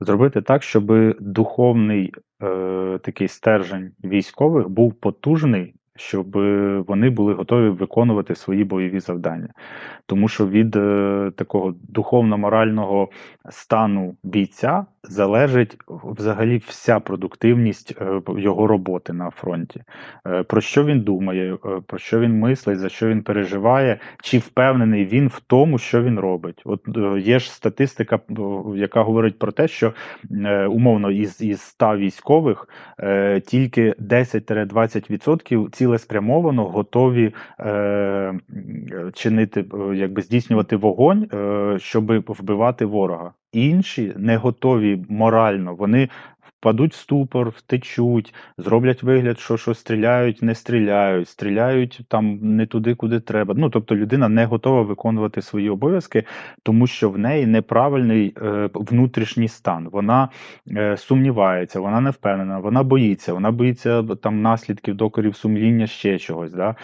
Зробити так, щоб духовний, е, такий стержень військових був потужний, щоб вони були готові виконувати свої бойові завдання. Тому що від, е, такого духовно-морального стану бійця залежить взагалі вся продуктивність, е, його роботи на фронті. Е, про що він думає, е, про що він мислить, за що він переживає, чи впевнений він в тому, що він робить. От, є ж статистика, яка говорить про те, що, умовно, із із 100 військових, тільки 10-20% цілеспрямовано готові, чинити, якби здійснювати вогонь, щоби вбивати ворога. Інші не готові морально, вони впадуть в ступор, втечуть, зроблять вигляд, що що стріляють, не стріляють, стріляють там не туди, куди треба. Ну, тобто людина не готова виконувати свої обов'язки, тому що в неї неправильний, е, внутрішній стан. Вона, е, сумнівається, вона не впевнена, вона боїться, вона боїться там наслідків, докорів сумління, ще чогось, да.